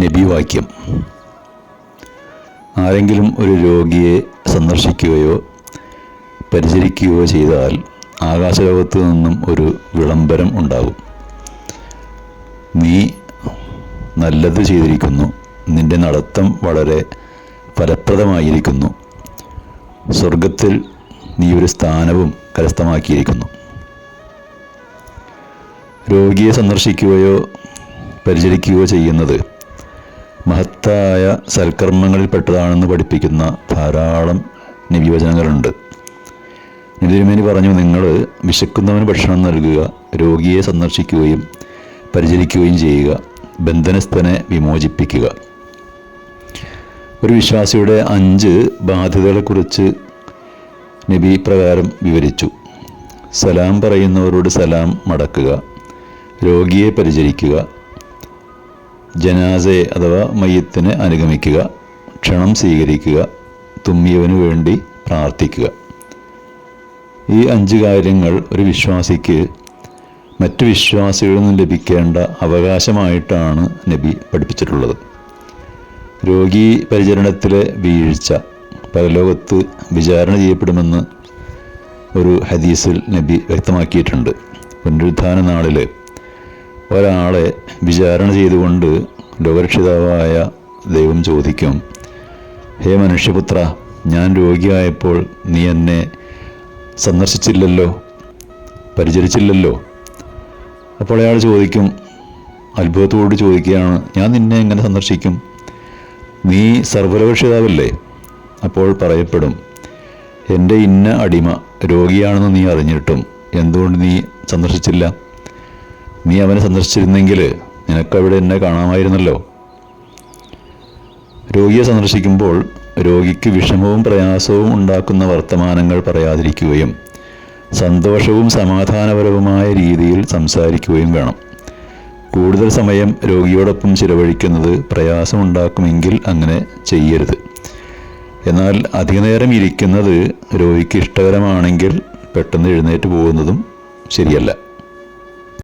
നബിവാക്യം. ആരെങ്കിലും ഒരു രോഗിയെ സന്ദർശിക്കുകയോ പരിചരിക്കുകയോ ചെയ്താൽ ആകാശലോകത്തു നിന്നും ഒരു വിളംബരം ഉണ്ടാകും. നീ നല്ലത് ചെയ്തിരിക്കുന്നു. നിന്റെ നടത്തം വളരെ ഫലപ്രദമായിരിക്കുന്നു. സ്വർഗത്തിൽ നീ ഒരു സ്ഥാനവും കരസ്ഥമാക്കിയിരിക്കുന്നു. രോഗിയെ സന്ദർശിക്കുകയോ പരിചരിക്കുകയോ ചെയ്യുന്നത് മഹത്തായ സൽക്കർമ്മങ്ങളിൽ പെട്ടതാണെന്ന് പഠിപ്പിക്കുന്ന ധാരാളം നിവചനങ്ങളുണ്ട്. നിതിരുമേനി പറഞ്ഞു നിങ്ങൾ വിശക്കുന്നവന് ഭക്ഷണം നൽകുക രോഗിയെ സന്ദർശിക്കുകയും പരിചരിക്കുകയും ചെയ്യുക ബന്ധനസ്ഥനെ വിമോചിപ്പിക്കുക. ഒരു വിശ്വാസിയുടെ അഞ്ച് ബാധ്യതകളെക്കുറിച്ച് നബി പ്രകാരം വിവരിച്ചു. സലാം പറയുന്നവരോട് സലാം മടക്കുക രോഗിയെ പരിചരിക്കുക ജനാസയെ അഥവാ മയ്യത്തിനെ അനുഗമിക്കുക ക്ഷണം സ്വീകരിക്കുക തുമ്മിയവന് വേണ്ടി പ്രാർത്ഥിക്കുക. ഈ അഞ്ച് കാര്യങ്ങൾ ഒരു വിശ്വാസിക്ക് മറ്റു വിശ്വാസികളിൽ നിന്നും ലഭിക്കേണ്ട അവകാശമായിട്ടാണ് നബി പഠിപ്പിച്ചിട്ടുള്ളത്. രോഗി പരിചരണത്തിലെ വീഴ്ച പരലോകത്ത് വിചാരണ ചെയ്യപ്പെടുമെന്ന് ഒരു ഹദീസിൽ നബി വ്യക്തമാക്കിയിട്ടുണ്ട്. പുനരുദ്ധാന നാളിൽ ഒരാളെ വിചാരണ ചെയ്തുകൊണ്ട് ലോകരക്ഷിതാവായ ദൈവം ചോദിക്കും ഹേ മനുഷ്യപുത്ര ഞാൻ രോഗിയായപ്പോൾ നീ എന്നെ സന്ദർശിച്ചില്ലല്ലോ? പരിചരിച്ചില്ലല്ലോ? അപ്പോൾ അയാൾ ചോദിക്കും അത്ഭുതത്തോട് ചോദിക്കുകയാണ് ഞാൻ നിന്നെ എങ്ങനെ സന്ദർശിക്കും? നീ സർവരക്ഷിതാവല്ലേ അപ്പോൾ പറയപ്പെടും എന്റെ ഇന്ന അടിമ രോഗിയാണെന്ന് നീ അറിഞ്ഞിട്ടും എന്തുകൊണ്ട് നീ സന്ദർശിച്ചില്ല? നീ അവനെ സന്ദർശിച്ചിരുന്നെങ്കിൽ നിനക്കവിടെ എന്നെ കാണാമായിരുന്നല്ലോ. രോഗിയെ സന്ദർശിക്കുമ്പോൾ രോഗിക്ക് വിഷമവും പ്രയാസവും ഉണ്ടാക്കുന്ന വർത്തമാനങ്ങൾ പറയാതിരിക്കുകയും സന്തോഷവും സമാധാനപരവുമായ രീതിയിൽ സംസാരിക്കുകയും വേണം. കൂടുതൽ സമയം രോഗിയോടൊപ്പം ചിലവഴിക്കുന്നത് പ്രയാസമുണ്ടാക്കുമെങ്കിൽ അങ്ങനെ ചെയ്യരുത്. എന്നാൽ അധികനേരം ഇരിക്കുന്നത് രോഗിക്ക് ഇഷ്ടകരമാണെങ്കിൽ പെട്ടെന്ന് എഴുന്നേറ്റ് പോകുന്നതും ശരിയല്ല.